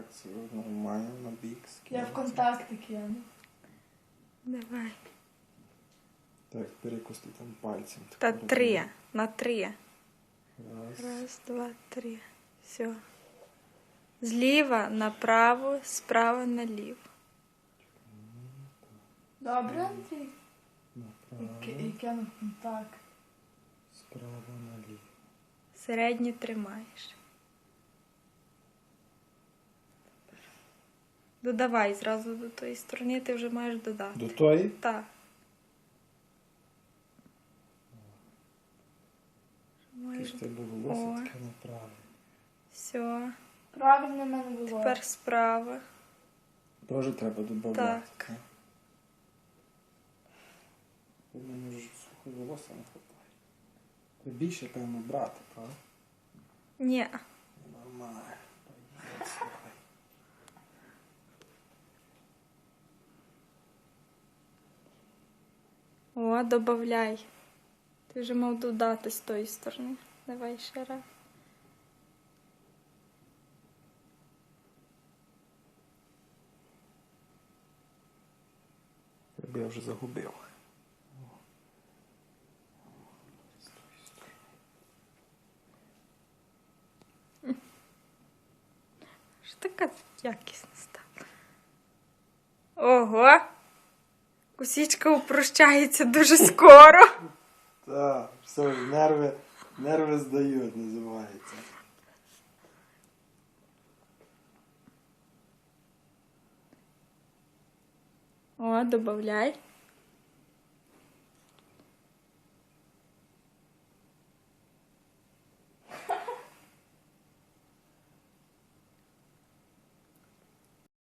Так, це нормально на бік Я в контакти кину. Давай. Так, перекусти там пальцем. Та тако три. робимо. На три. Раз. Раз, два, три. Все. Зліва направо, справа наліво. Добре, Андрій? І, Направо, ки- і кину в контакт. справа наліво. Середнє тримаєш. Додавай зразу до тої сторони, ти вже маєш додати. До тої? Так. Ти Маєш... ж тебе волосся О. таке направо. Все. Правильно в мене було. Тепер справа. Теж треба додати. Так. У мене ж сухого волосся не хватає. Треба Більше, певно, брати, правда? Ні. Нормально. Добавляй. Ти вже мав додати з тої сторони. Давай ще раз. Тебе я вже загубив. Що така якісна стала? Ого! Косічка упрощається дуже скоро. Так, все, нерви, нерви здають, називається. О, добавляй.